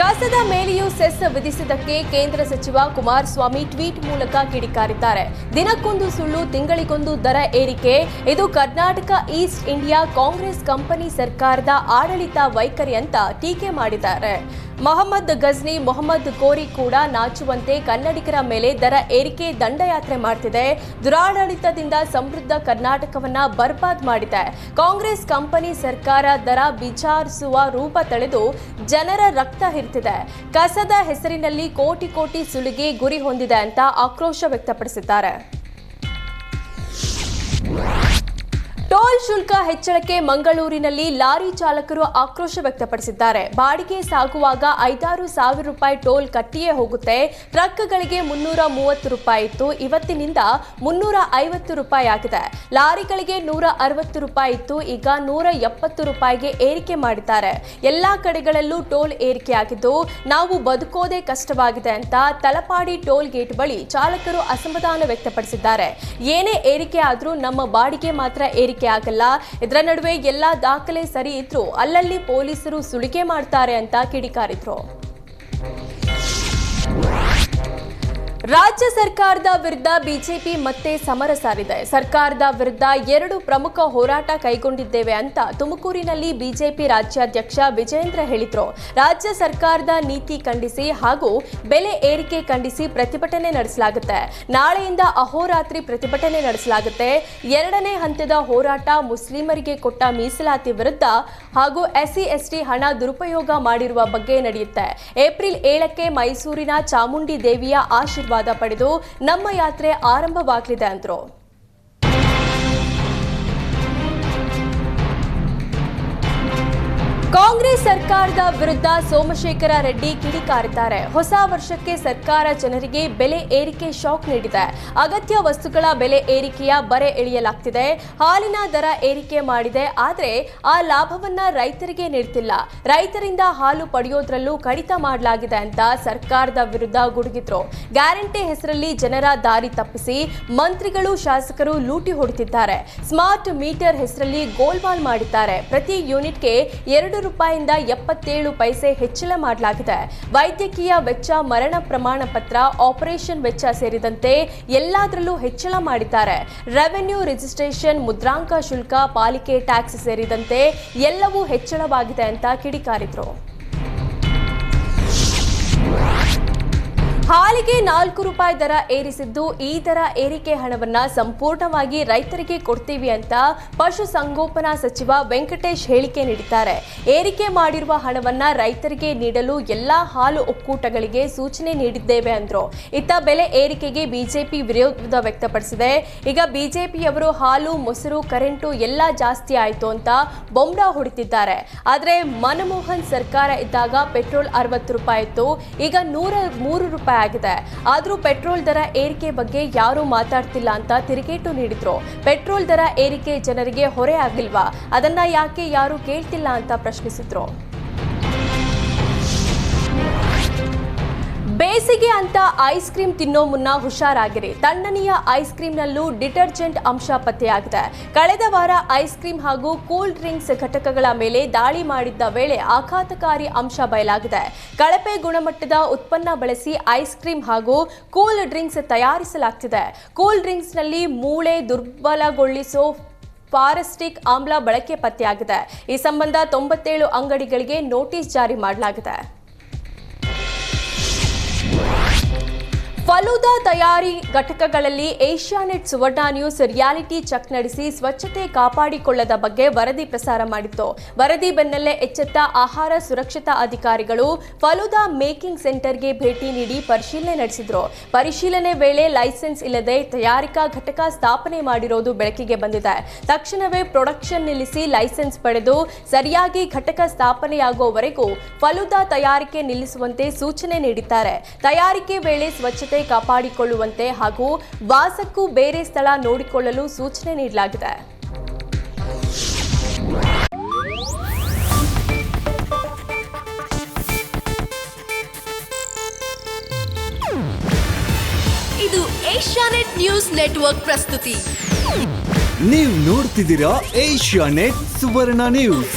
ಕಸದ ಮೇಲೆಯೂ ಸೆಸ್ ವಿಧಿಸಿದ್ದಕ್ಕೆ ಕೇಂದ್ರ ಸಚಿವ ಕುಮಾರಸ್ವಾಮಿ ಟ್ವೀಟ್ ಮೂಲಕ ಕಿಡಿಕಾರಿದ್ದಾರೆ. ದಿನಕ್ಕೊಂದು ಸುಳ್ಳು, ತಿಂಗಳಿಗೊಂದು ದರ ಏರಿಕೆ. ಇದು Karnataka East India Congress company ಸರ್ಕಾರದ ಆಡಳಿತ ವೈಖರಿ ಅಂತ ಟೀಕೆ ಮಾಡಿದ್ದಾರೆ. ಮೊಹಮ್ಮದ್ ಗಜ್ನಿ ಮೊಹಮ್ಮದ್ ಕೋರಿ ಕೂಡ ನಾಚುವಂತೆ ಕನ್ನಡಿಗರ ಮೇಲೆ ದರ ಏರಿಕೆ ದಂಡಯಾತ್ರೆ ಮಾಡ್ತಿದೆ. ದುರಾಡಳಿತದಿಂದ ಸಮೃದ್ಧ ಕರ್ನಾಟಕವನ್ನ ಬರ್ಬಾದ್ ಮಾಡಿದೆ. ಕಾಂಗ್ರೆಸ್ ಕಂಪನಿ ಸರ್ಕಾರ ದರ ವಿಚಾರಿಸುವ ರೂಪ ತಳೆದು ಜನರ ರಕ್ತ ಹಿರ್ತಿದೆ. ಕಸದ ಹೆಸರಿನಲ್ಲಿ ಕೋಟಿ ಕೋಟಿ ಸುಲಿಗೆ ಗುರಿ ಹೊಂದಿದೆ ಅಂತ ಆಕ್ರೋಶ ವ್ಯಕ್ತಪಡಿಸಿದ್ದಾರೆ. ಶುಲ್ಕ ಹೆಚ್ಚಳಕ್ಕೆ ಮಂಗಳೂರಿನಲ್ಲಿ ಲಾರಿ ಚಾಲಕರು ಆಕ್ರೋಶ ವ್ಯಕ್ತಪಡಿಸಿದ್ದಾರೆ. ಬಾಡಿಗೆ ಸಾಗುವಾಗ ಐದಾರು ಸಾವಿರ ರೂಪಾಯಿ ಟೋಲ್ ಕಟ್ಟಿಯೇ ಹೋಗುತ್ತೆ. ಟ್ರಕ್ಗಳಿಗೆ ಮುನ್ನೂರ ಮೂವತ್ತು ರೂಪಾಯಿ ಇತ್ತು. ಇವತ್ತಿನಿಂದ ಮುನ್ನೂರ ಐವತ್ತು ರೂಪಾಯಿ ಆಗಿದೆ. ಲಾರಿಗಳಿಗೆ ನೂರ ಅರವತ್ತು ರೂಪಾಯಿ ಇತ್ತು. ಈಗ ನೂರ ಎಪ್ಪತ್ತು ರೂಪಾಯಿಗೆ ಏರಿಕೆ ಮಾಡಿದ್ದಾರೆ. ಎಲ್ಲಾ ಕಡೆಗಳಲ್ಲೂ ಟೋಲ್ ಏರಿಕೆಯಾಗಿದ್ದು ನಾವು ಬದುಕೋದೇ ಕಷ್ಟವಾಗಿದೆ ಅಂತ ತಲಪಾಡಿ ಟೋಲ್ ಗೇಟ್ ಬಳಿ ಚಾಲಕರು ಅಸಮಾಧಾನ ವ್ಯಕ್ತಪಡಿಸಿದ್ದಾರೆ. ಏನೇ ಏರಿಕೆ ಆದರೂ ನಮ್ಮ ಬಾಡಿಗೆ ಮಾತ್ರ ಏರಿಕೆ ಆಗಲ್ಲ. ಇದರ ನಡುವೆ ಎಲ್ಲಾ ದಾಖಲೆ ಸರಿ ಇದ್ರು ಅಲ್ಲಲ್ಲಿ ಪೊಲೀಸರು ಸುಳಿಕೆ ಮಾಡ್ತಾರೆ ಅಂತ ಕಿಡಿಕಾರಿದ್ರು. ರಾಜ್ಯ ಸರ್ಕಾರದ ವಿರುದ್ಧ ಬಿಜೆಪಿ ಮತ್ತೆ ಸಮರ ಸಾರಿದೆ. ಸರ್ಕಾರದ ವಿರುದ್ಧ ಎರಡು ಪ್ರಮುಖ ಹೋರಾಟ ಕೈಗೊಂಡಿದ್ದೇವೆ ಅಂತ ತುಮಕೂರಿನಲ್ಲಿ ಬಿಜೆಪಿ ರಾಜ್ಯಾಧ್ಯಕ್ಷ ವಿಜೇಂದ್ರ ಹೇಳಿದ್ರು. ರಾಜ್ಯ ಸರ್ಕಾರದ ನೀತಿ ಖಂಡಿಸಿ ಹಾಗೂ ಬೆಲೆ ಏರಿಕೆ ಖಂಡಿಸಿ ಪ್ರತಿಭಟನೆ ನಡೆಸಲಾಗುತ್ತೆ. ನಾಳೆಯಿಂದ ಅಹೋರಾತ್ರಿ ಪ್ರತಿಭಟನೆ ನಡೆಸಲಾಗುತ್ತೆ. ಎರಡನೇ ಹಂತದ ಹೋರಾಟ ಮುಸ್ಲಿಮರಿಗೆ ಕೊಟ್ಟ ಮೀಸಲಾತಿ ವಿರುದ್ಧ ಹಾಗೂ ಎಸ್ಸಿ, ಎಸ್ಟಿ ಹಣ ದುರುಪಯೋಗ ಮಾಡಿರುವ ಬಗ್ಗೆ ನಡೆಯುತ್ತೆ. ಏಪ್ರಿಲ್ ಏಳಕ್ಕೆ ಮೈಸೂರಿನ ಚಾಮುಂಡಿ ದೇವಿಯ ಆಶೀರ್ವಾದ ಪಡೆದು ನಮ್ಮ ಯಾತ್ರೆ ಆರಂಭವಾಗಲಿದೆ ಅಂದ್ರು. ಕಾಂಗ್ರೆಸ್ ಸರ್ಕಾರದ ವಿರುದ್ಧ ಸೋಮಶೇಖರ ರೆಡ್ಡಿ ಕಿಡಿಕಾರಿದ್ದಾರೆ. ಹೊಸ ವರ್ಷಕ್ಕೆ ಸರ್ಕಾರ ಜನರಿಗೆ ಬೆಲೆ ಏರಿಕೆ ಶಾಕ್ ನೀಡಿದೆ. ಅಗತ್ಯ ವಸ್ತುಗಳ ಬೆಲೆ ಏರಿಕೆಯ ಬರೆ ಎಳೆಯಲಾಗ್ತಿದೆ. ಹಾಲಿನ ದರ ಏರಿಕೆ ಮಾಡಿದೆ. ಆದರೆ ಆ ಲಾಭವನ್ನ ರೈತರಿಗೆ ನೀಡ್ತಿಲ್ಲ. ರೈತರಿಂದ ಹಾಲು ಪಡೆಯೋದ್ರಲ್ಲೂ ಕಡಿತ ಮಾಡಲಾಗಿದೆ ಅಂತ ಸರ್ಕಾರದ ವಿರುದ್ಧ ಗುಡುಗಿದ್ರು. ಗ್ಯಾರಂಟಿ ಹೆಸರಲ್ಲಿ ಜನರ ದಾರಿ ತಪ್ಪಿಸಿ ಮಂತ್ರಿಗಳು, ಶಾಸಕರು ಲೂಟಿ ಹೊಡೆದಿದ್ದಾರೆ. ಸ್ಮಾರ್ಟ್ ಮೀಟರ್ ಹೆಸರಲ್ಲಿ ಗೋಲ್ಮಾಲ್ ಮಾಡಿದ್ದಾರೆ. ಪ್ರತಿ ಯೂನಿಟ್ಗೆ ಎರಡು ರೂಪಾಯಿಂದ ಎಪ್ಪತ್ತೇಳು ಪೈಸೆ ಹೆಚ್ಚಳ ಮಾಡಲಾಗಿದೆ. ವೈದ್ಯಕೀಯ ವೆಚ್ಚ, ಮರಣ ಪ್ರಮಾಣ ಪತ್ರ, ಆಪರೇಷನ್ ವೆಚ್ಚ ಸೇರಿದಂತೆ ಎಲ್ಲದರಲ್ಲೂ ಹೆಚ್ಚಳ ಮಾಡಿದ್ದಾರೆ. ರೆವೆನ್ಯೂ ರಿಜಿಸ್ಟ್ರೇಷನ್, ಮುದ್ರಾಂಕ ಶುಲ್ಕ, ಪಾಲಿಕೆ ಟ್ಯಾಕ್ಸ್ ಸೇರಿದಂತೆ ಎಲ್ಲವೂ ಹೆಚ್ಚಳವಾಗಿದೆ ಅಂತ ಕಿಡಿಕಾರಿದ್ರು. ಹಾಲಿಗೆ ನಾಲ್ಕು ರೂಪಾಯಿ ದರ ಏರಿಸಿದ್ದು, ಈ ದರ ಏರಿಕೆ ಹಣವನ್ನ ಸಂಪೂರ್ಣವಾಗಿ ರೈತರಿಗೆ ಕೊಡ್ತೀವಿ ಅಂತ ಪಶುಸಂಗೋಪನಾ ಸಚಿವ ವೆಂಕಟೇಶ್ ಹೇಳಿಕೆ ನೀಡಿದ್ದಾರೆ. ಏರಿಕೆ ಮಾಡಿರುವ ಹಣವನ್ನ ರೈತರಿಗೆ ನೀಡಲು ಎಲ್ಲಾ ಹಾಲು ಒಕ್ಕೂಟಗಳಿಗೆ ಸೂಚನೆ ನೀಡಿದ್ದೇವೆ ಅಂದ್ರು. ಇತ್ತ ಬೆಲೆ ಏರಿಕೆಗೆ ಬಿಜೆಪಿ ವಿರೋಧ ವ್ಯಕ್ತಪಡಿಸಿದೆ. ಈಗ ಬಿಜೆಪಿಯವರು ಹಾಲು, ಮೊಸರು, ಕರೆಂಟು ಎಲ್ಲ ಜಾಸ್ತಿ ಆಯಿತು ಅಂತ ಬೊಂಬ ಹೊಡಿತಿದ್ದಾರೆ. ಆದರೆ ಮನಮೋಹನ್ ಸರ್ಕಾರ ಇದ್ದಾಗ ಪೆಟ್ರೋಲ್ ಅರವತ್ತು ರೂಪಾಯಿ ಇತ್ತು. ಈಗ ನೂರ ಮೂರು ರೂಪಾಯಿ ಆಗಿದೆ. ಆದರೂ ಪೆಟ್ರೋಲ್ ದರ ಏರಿಕೆ ಬಗ್ಗೆ ಯಾರೂ ಮಾತಾಡ್ತಿಲ್ಲ ಅಂತ ತಿರುಗೇಟು ನೀಡಿದ್ರು. ಪೆಟ್ರೋಲ್ ದರ ಏರಿಕೆ ಜನರಿಗೆ ಹೊರೆ ಆಗಿಲ್ವಾ? ಅದನ್ನ ಯಾಕೆ ಯಾರು ಕೇಳ್ತಿಲ್ಲ ಅಂತ ಪ್ರಶ್ನಿಸಿದ್ರು. ಬೇಸಿಗೆ ಅಂತ ಐಸ್ ಕ್ರೀಮ್ ತಿನ್ನೋ ಮುನ್ನ ಹುಷಾರಾಗಿರಿ. ತಣ್ಣನೆಯ ಐಸ್ ಕ್ರೀಮ್ನಲ್ಲೂ ಡಿಟರ್ಜೆಂಟ್ ಅಂಶ ಪತ್ತೆಯಾಗಿದೆ. ಕಳೆದ ವಾರ ಐಸ್ ಕ್ರೀಮ್ ಹಾಗೂ ಕೂಲ್ ಡ್ರಿಂಕ್ಸ್ ಘಟಕಗಳ ಮೇಲೆ ದಾಳಿ ಮಾಡಿದ್ದ ವೇಳೆ ಆಘಾತಕಾರಿ ಅಂಶ ಬಯಲಾಗಿದೆ. ಕಳಪೆ ಗುಣಮಟ್ಟದ ಉತ್ಪನ್ನ ಬಳಸಿ ಐಸ್ ಕ್ರೀಮ್ ಹಾಗೂ ಕೂಲ್ ಡ್ರಿಂಕ್ಸ್ ತಯಾರಿಸಲಾಗ್ತಿದೆ. ಕೂಲ್ ಡ್ರಿಂಕ್ಸ್ನಲ್ಲಿ ಮೂಳೆ ದುರ್ಬಲಗೊಳಿಸೋ ಫಾರೆಸ್ಟಿಕ್ ಆಮ್ಲ ಬಳಕೆ ಪತ್ತೆಯಾಗಿದೆ. ಈ ಸಂಬಂಧ ತೊಂಬತ್ತೇಳು ಅಂಗಡಿಗಳಿಗೆ ನೋಟಿಸ್ ಜಾರಿ ಮಾಡಲಾಗಿದೆ. ಫಲೂದಾ ತಯಾರಿ ಘಟಕಗಳಲ್ಲಿ Asianet Suvarna news reality check ನಡೆಸಿ ಸ್ವಚ್ಛತೆ ಕಾಪಾಡಿಕೊಳ್ಳದ ಬಗ್ಗೆ ವರದಿ ಪ್ರಸಾರ ಮಾಡಿತ್ತು. ವರದಿ ಬೆನ್ನಲ್ಲೇ ಎಚ್ಚೆತ್ತ ಆಹಾರ ಸುರಕ್ಷತಾ ಅಧಿಕಾರಿಗಳು ಫಲೂದಾ ಮೇಕಿಂಗ್ ಸೆಂಟರ್ಗೆ ಭೇಟಿ ನೀಡಿ ಪರಿಶೀಲನೆ ನಡೆಸಿದ್ರು. ಪರಿಶೀಲನೆ ವೇಳೆ ಲೈಸೆನ್ಸ್ ಇಲ್ಲದೆ ತಯಾರಿಕಾ ಘಟಕ ಸ್ಥಾಪನೆ ಮಾಡಿರೋದು ಬೆಳಕಿಗೆ ಬಂದಿದೆ. ತಕ್ಷಣವೇ ಪ್ರೊಡಕ್ಷನ್ ನಿಲ್ಲಿಸಿ ಲೈಸೆನ್ಸ್ ಪಡೆದು ಸರಿಯಾಗಿ ಘಟಕ ಸ್ಥಾಪನೆಯಾಗುವವರೆಗೂ ಫಲೂದಾ ತಯಾರಿಕೆ ನಿಲ್ಲಿಸುವಂತೆ ಸೂಚನೆ ನೀಡಿದ್ದಾರೆ. ತಯಾರಿಕೆ ವೇಳೆ ಸ್ವಚ್ಛತೆ ಕಾಪಾಡಿಕೊಳ್ಳುವಂತೆ ಹಾಗೂ ವಾಸಕ್ಕೂ ಬೇರೆ ಸ್ಥಳ ನೋಡಿಕೊಳ್ಳಲು ಸೂಚನೆ ನೀಡಲಾಗಿದೆ. ಇದು ಏಷ್ಯಾನೆಟ್ ನ್ಯೂಸ್ ನೆಟ್ವರ್ಕ್ ಪ್ರಸ್ತುತಿ. ನೀವು ನೋಡ್ತಿದ್ದೀರಾ ಏಷ್ಯಾ ನೆಟ್ ಸುವರ್ಣ ನ್ಯೂಸ್.